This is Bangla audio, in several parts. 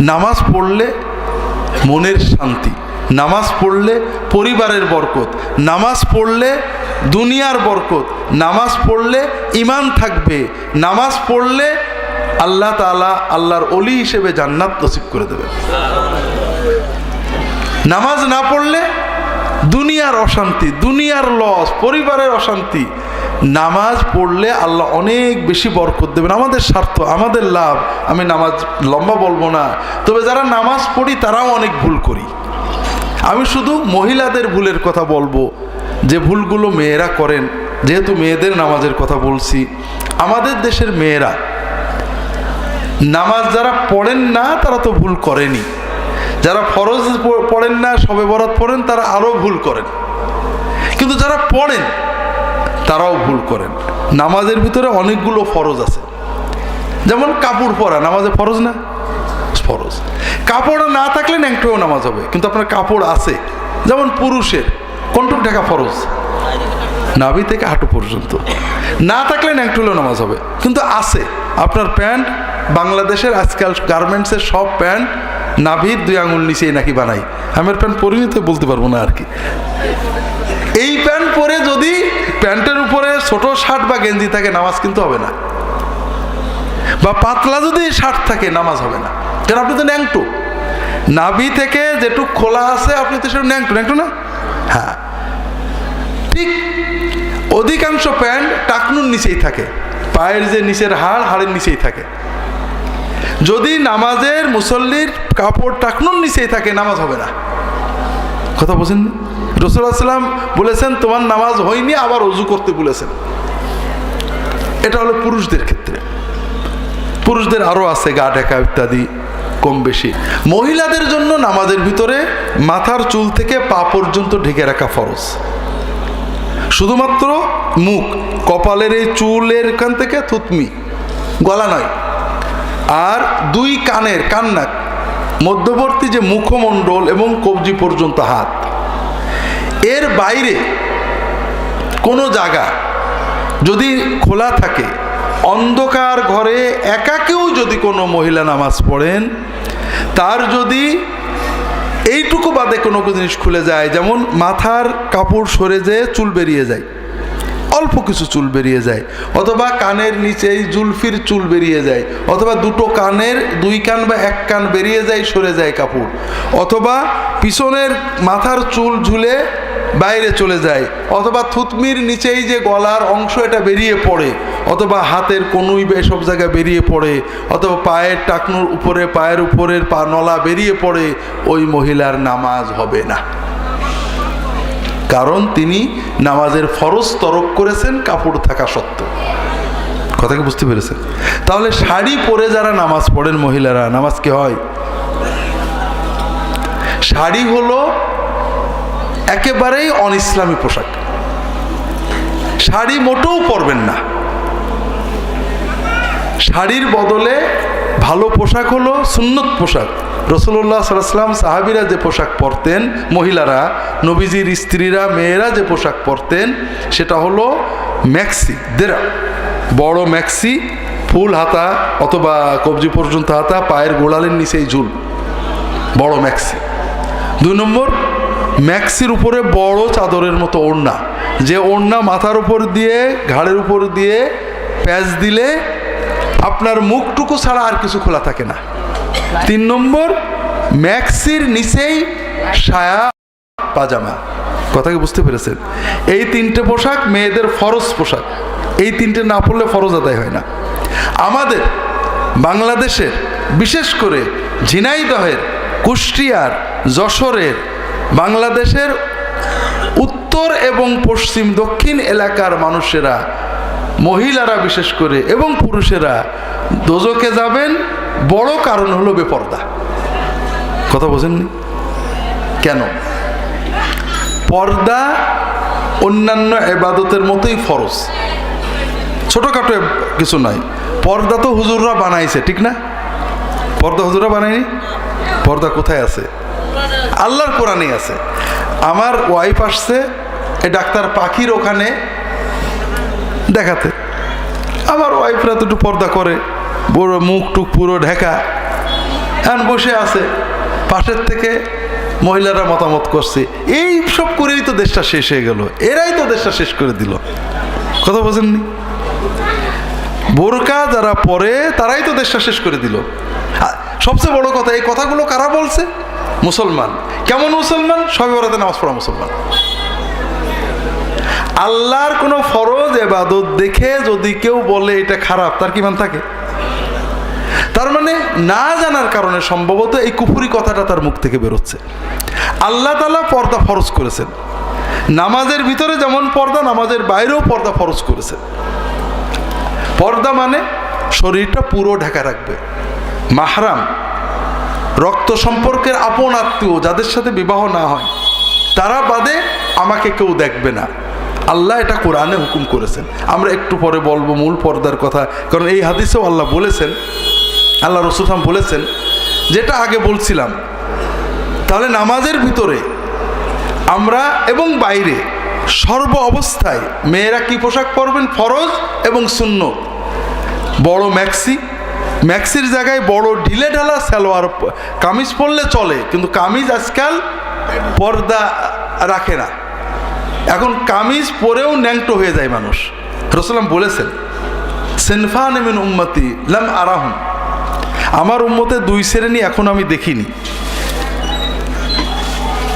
নামাজ পড়লে মনের শান্তি, নামাজ পড়লে পরিবারের বরকত, নামাজ পড়লে দুনিয়ার বরকত, নামাজ পড়লে ইমান থাকবে, নামাজ পড়লে আল্লাহ তাআলা আল্লাহর অলি হিসেবে জান্নাত নসিব করে দেবে। নামাজ না পড়লে দুনিয়ার অশান্তি, দুনিয়ার লস পরিবারের অশান্তি নামাজ পড়লে আল্লাহ অনেক বেশি বরকত দেবেন। আমাদের স্বার্থ, আমাদের লাভ। আমি নামাজ লম্বা বলব না। তবে যারা নামাজ পড়ি, তারাও অনেক ভুল করি। আমি শুধু মহিলাদের ভুলের কথা বলব, যে ভুলগুলো মেয়েরা করেন। যেহেতু মেয়েদের নামাজের কথা বলছি, আমাদের দেশের মেয়েরা, নামাজ যারা পড়েন না, তারা তো ভুল করেনি। যারা ফরজ পড়েন না, সবে বরাত পড়েন, তারা আরও ভুল করেন। কিন্তু যারা পড়েন তারাও ভুল করেন। নামাজের ভিতরে অনেকগুলো ফরজ আছে। যেমন কাপড় পরা, নামাজে ফরজ না? ফরজ। কাপড় না থাকলে ন্যাংটোও নামাজ হবে, কিন্তু আপনার কাপড় আছে। যেমন পুরুষের, কন্টুক ঢাকা ফরজ? নাভি থেকে হাঁটু পর্যন্ত। না থাকলে ন্যাংটুলেও নামাজ হবে, কিন্তু আছে। আপনার প্যান্ট, বাংলাদেশের আজকাল গার্মেন্টসের সব প্যান্ট নাভির দুই আঙুল নিচেই নাকি বানাই। আমার প্যান্ট পরিণত বলতে পারব না আর কি। প্যান্টের উপরে ছোট শার্ট বা গেঞ্জি থাকে, নামাজ কিন্তু হবে না। বা পাতলা যদি শার্ট থাকে, নামাজ হবে না। কারণ আপনি তো ন্যাংটু। নাভি থেকে যেটুক খোলা আছে, আপনি তো সেটা ন্যাংটু। ন্যাংটু না? হ্যাঁ। ঠিক অধিকাংশ প্যান্ট টাকনুর নিচেই থাকে। পায়ের যে নিচের হাড়, হাড়ের নিচেই থাকে। যদি নামাজের মুসল্লির কাপড় টাকনুর নিচেই থাকে, নামাজ হবে না। কথা বলছেন রসুল্লাহাম বলেছেন, তোমার নামাজ হয়নি, আবার অজু করতে বলেছেন। এটা হলো পুরুষদের ক্ষেত্রে। পুরুষদের আরও আছে গা ঢাকা ইত্যাদি কম বেশি। মহিলাদের জন্য নামাজের ভিতরে মাথার চুল থেকে পা পর্যন্ত ঢেকে রাখা ফরজ। শুধুমাত্র মুখ, কপালের এই চুলের এখান থেকে থুতমি, গলা নয়। আর দুই কানের কান্নাক মধ্যবর্তী যে মুখমণ্ডল এবং কবজি পর্যন্ত হাত। এর বাইরে কোনো জায়গা যদি খোলা থাকে, অন্ধকার ঘরে একাকেও যদি কোনো মহিলা নামাজ পড়েন, তার যদি এইটুকু বাদে কোনো জিনিস খুলে যায়, যেমন মাথার কাপড় সরে যেয়ে চুল বেরিয়ে যায়, অল্প কিছু চুল বেরিয়ে যায়, অথবা কানের নিচেই জুলফির চুল বেরিয়ে যায়, অথবা দুটো কানের, দুই কান বা এক কান বেরিয়ে যায়, সরে যায় কাপড়, অথবা পিছনের মাথার চুল ঝুলে বাইরে চলে যায়। অথবা থুতমির নিচেই যে গলার অংশ এটা বেরিয়ে পড়ে, অথবা হাতের কনুই এসব জায়গায় বেরিয়ে পড়ে, অথবা পায়ের টাকনুর উপরে, পায়ের উপরের পা নলা বেরিয়ে পড়ে, ওই মহিলার নামাজ হবে না। কারণ তিনি নামাজের ফরজ তরক করেছেন কাপড় থাকা সত্ত্বেও। কথাকে বুঝতে পেরেছেন? তাহলে শাড়ি পরে যারা নামাজ পড়েন মহিলারা, নামাজ কি হয়? শাড়ি হলো একেবারেই অন ইসলামী পোশাক। শাড়ি মোটেও পরবেন না। শাড়ির বদলে ভালো পোশাক হলো সুন্নত পোশাক। রসুল্লাহ সাল্লাম সাহাবিরা যে পোশাক পরতেন, মহিলারা, নবীজির স্ত্রীরা, মেয়েরা যে পোশাক পরতেন, সেটা হলো ম্যাক্সি দেরা বড় ম্যাক্সি, ফুল হাতা অথবা কবজি পর্যন্ত হাতা, পায়ের গোড়ালের নিচেই ঝুল। বড় ম্যাক্সি। দুই নম্বর ম্যাক্সির উপরে বড় চাদরের মতো ওড়না। যে ওড়না মাথার উপর দিয়ে, ঘাড়ের উপর দিয়ে প্যাচ দিলে আপনার মুখটুকু ছাড়া আর কিছু খোলা থাকে না। তিন নম্বর, ম্যাক্সির নিচেই সায়া পাজামা। কথা কি বুঝতে পেরেছেন? এই তিনটে পোশাক মেয়েদের ফরজ পোশাক। এই তিনটে না পড়লে ফরজ আদায় হয় না। আমাদের বাংলাদেশের বিশেষ করে ঝিনাইদহের, কুষ্টিয়ার, যশোরের বাংলাদেশের উত্তর এবং পশ্চিম দক্ষিণ এলাকার মানুষেরা, মহিলারা বিশেষ করে এবং পুরুষেরা দোজকে যাবেন, বড় কারণ হলো বেপর্দা। কথা বোঝেননি? কেন? পর্দা অন্যান্য এবাদতের মতোই ফরজ। ছোটোখাটো কিছু নয়। পর্দা তো হুজুররা বানাইছে, ঠিক না? পর্দা হুজুররা বানায়নি? পর্দা কোথায় আছে? আল্লাহর কোরআনেই আছে। আমার ওয়াইফ আসছে, এই ডাক্তার পাখির ওখানে দেখাতে। আমার ওয়াইফরা তো একটু পর্দা করে, পুরো মুখ টুক পুরো ঢেকা। এখন বসে আছে, পাশের থেকে মহিলারা মতামত করছে। এই সব করেই তো দেশটা শেষ হয়ে গেল। এরাই তো দেশটা শেষ করে দিল। কথা বোঝেননি? বোরকা যারা পরে, তারাই তো দেশটা শেষ করে দিল। সবচেয়ে বড় কথা, এই কথাগুলো কারা বলছে? মুসলমান। কেমন মুসলমান? সবে বরাতে নামাজ পড়া মুসলমান। আল্লাহর কোনো ফরজ এবাদত দেখে যদি কেউ বলে এটা খারাপ, তার কি মান থাকে? তার মানে না জানার কারণে সম্ভবত এই কুফুরি কথাটা তার মুখ থেকে বেরোচ্ছে। আল্লাহ তালা পর্দা ফরজ করেছেন। নামাজের ভিতরে যেমন পর্দা, নামাজের বাইরেও পর্দা ফরজ করেছেন। পর্দা মানে শরীরটা পুরো ঢাকা রাখবে। মাহরাম। রক্ত সম্পর্কের আপন আত্মীয় যাদের সাথে বিবাহ না হয়, তারা বাদে আমাকে কেউ দেখবে না। আল্লাহ এটা কোরআনে হুকুম করেছেন। আমরা একটু পরে বলব মূল পর্দার কথা, কারণ এই হাদিসেও আল্লাহ বলেছেন, আল্লাহ রসুলাম বলেছেন, যেটা আগে বলছিলাম, তাহলে নামাজের ভিতরে আমরা এবং বাইরে সর্ব অবস্থায় মেয়েরা কি পোশাক পরবেন? ফরজ এবং শূন্য বড় ম্যাক্সি ম্যাক্সির জায়গায় বড় ঢিলে ঢালা সালোয়ার কামিজ পরলে চলে, কিন্তু কামিজ আজকাল পর্দা রাখে না। এখন কামিজ পরেও ন্যাংটো হয়ে যায় মানুষ। রসলাম বলেছেন, সেনফান এমিন উম্মতি লাম আরাহুম। আমার উম্মতে দুই শ্রেণি এখন আমি দেখিনি।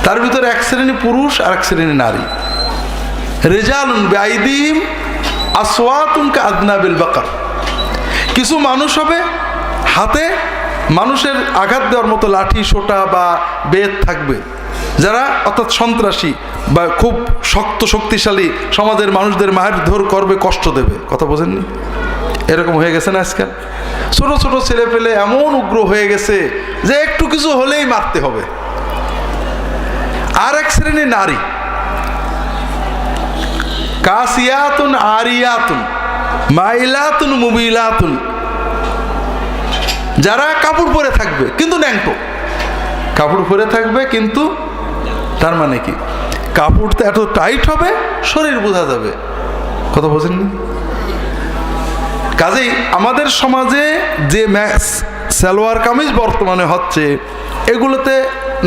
তার ভিতরে এক শ্রেণি পুরুষ আর এক শ্রেণি নারী। রেজালুন বেআইদিম আসওয়াতুনকা আদনাবিল বাকার। কিছু মানুষ হবে হাতে মানুষের আঘাত দেওয়ার মতো লাঠি, সোটা বা বেদ থাকবে। যারা অর্থাৎ সন্ত্রাসী বা খুব শক্ত, শক্তিশালী সমাজের মানুষদের মারধর করবে, কষ্ট দেবে। কথা বোঝেননি? এরকম হয়ে গেছে না আজকাল? ছোট ছোট ছেলে পেলে এমন উগ্র হয়ে গেছে যে একটু কিছু হলেই মারতে হবে। আর এক শ্রেণি নারী। কাসিয়াতুন আরিয়াতুন, মাইলাতুন মুবিলাতুন যারা কাপড় পরে থাকবে, কিন্তু ন্যাংটো। কাপড় পরে থাকবে, কিন্তু তার মানে কি? কাপড়টা এত টাইট হবে, শরীর বোঝা যাবে। কথা বোঝেননি? কাজেই আমাদের সমাজে যে ম্যাক্স সালোয়ার কামিজ বর্তমানে হচ্ছে, এগুলোতে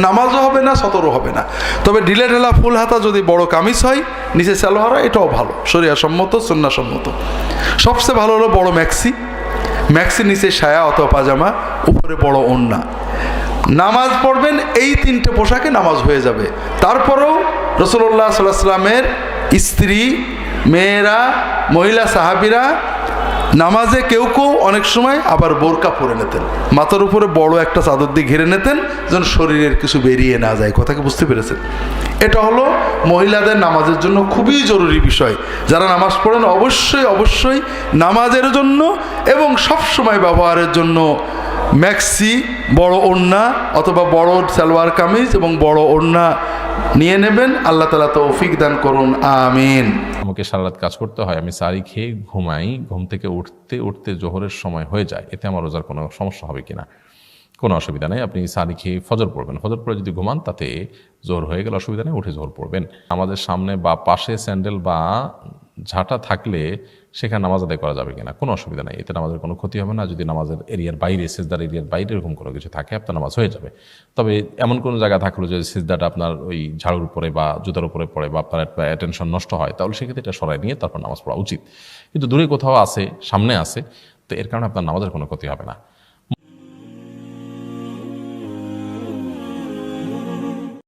নামাজও হবে না, সতরও হবে না। তবে ঢিলে ঢেলা ফুল হাতা যদি বড় কামিজ হয়, নিচে সালোয়ার এটাও ভালো। সরিয়া সম্মত সন্না সম্মত সবচেয়ে ভালো হলো বড় ম্যাক্সি ম্যাক্সি নিচে সায়া অথবা পাজামা, উপরে বড় ওন্না। নামাজ পড়বেন, এই তিনটে পোশাকে নামাজ হয়ে যাবে। তারপরেও রসুল্লাহ সাল্লাহ সাল্লামের স্ত্রী, মেয়েরা, মহিলা, সাহাবিরা নামাজে কেউ কেউ অনেক সময় আবার বোরকা পরে নিতেন। মাথার উপরে বড় একটা চাদর দিয়ে ঘিরে নিতেন, যেন শরীরের কিছু বেরিয়ে না যায়। কথাকে বুঝতে পেরেছেন? এটা হলো মহিলাদের নামাজের জন্য খুবই জরুরি বিষয়। যারা নামাজ পড়েন, অবশ্যই অবশ্যই নামাজের জন্য এবং সব সময় ব্যবহারের জন্য ম্যাক্সি, বড় ওড়না অথবা বড় সালোয়ার কামিজ এবং বড় ওড়না নিয়ে নেবেন, আল্লাহ তালা তৌফিক দান করুন, আমিন। আমাকে সারারাত কাজ করতে হয়, আমি সারি খেয়ে ঘুমাই, ঘুম থেকে উঠতে উঠতে জোহরের সময় হয়ে যায়, এতে আমার রোজার কোনো সমস্যা হবে কিনা? কোনো অসুবিধা নেই, আপনি সারি খেয়ে ফজর পড়বেন, ফজর পরে যদি ঘুমান, তাতে জোর হয়ে গেলে অসুবিধা নেই, উঠে জোর পড়বেন। আমাদের সামনে বা পাশে স্যান্ডেল বা ঝাঁটা থাকলে সেখানে নামাজ আদায় করা যাবে কিনা? কোনো অসুবিধা নেই। এতে নামাজের কোনো ক্ষতি হবে না। যদি নামাজের এরিয়ার বাইরে, সিজদার এরিয়ার বাইরে এরকম কোনো কিছু থাকে, আপনার নামাজ হয়ে যাবে। তবে এমন কোনো জায়গা থাকল যে সিজদাটা আপনার ওই ঝাড়ুর উপরে বা জুতার উপরে পড়ে বা আপনার একটা অ্যাটেনশন নষ্ট হয়, তাহলে সেক্ষেত্রে এটা সরাই নিয়ে তারপর নামাজ পড়া উচিত। কিন্তু দূরে কোথাও আছে, সামনে আছে, তো এর কারণে আপনার নামাজের কোনো ক্ষতি হবে না।